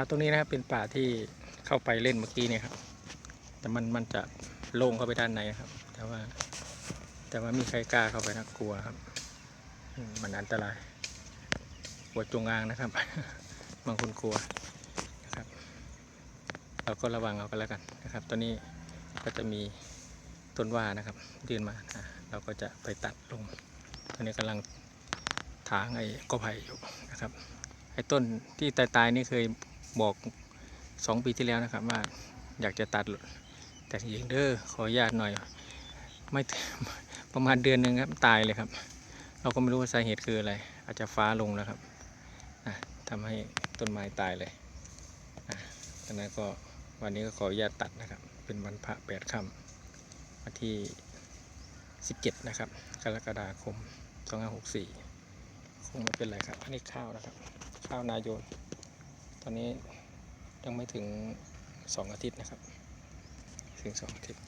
ป่าตรงนี้นะครับเป็นป่าที่เข้าไปเล่นเมื่อกี้เนี่ยครับ แต่มันมันจะโล่งเข้าไปด้านในครับ แต่ว่า แต่ว่ามีใครกล้าเข้าไปนะกลัวครับ มันอันตรายกลัวจงอางนะครับ บางคนกลัวนะครับ เราก็ระวังเอากันแล้วกันนะครับ ตอนนี้ก็จะมีต้นว่านะครับยื่นมาอะเราก็จะไปตัดลง ตอนนี้กำลังถางไอ้กอไผ่อยู่นะครับไอ้ต้นที่ตายๆนี่เคย บอกสองปีที่แล้วนะครับว่าอยากจะตัดแต่จริงเด้อขออนุญาตหน่อย ไม่ประมาณเดือนหนึ่งครับตายเลยครับ เราก็ไม่รู้ว่าสาเหตุคืออะไร อาจจะฟ้าลงแล้วครับอะทำให้ต้นไม้ตายเลยอะดังนั้นก็วันนี้ก็ขออนุญาตตัดนะครับ เป็นวันพระแปดค่ำวันที่ 17 นะครับ กรกฎาคม 2564 คงไม่เป็นไรครับ อันนี้ข้าวนะครับ ข้าวนายน ตอนนี้ยังไม่ถึง 2 อาทิตย์นะครับ ถึง 2 อาทิตย์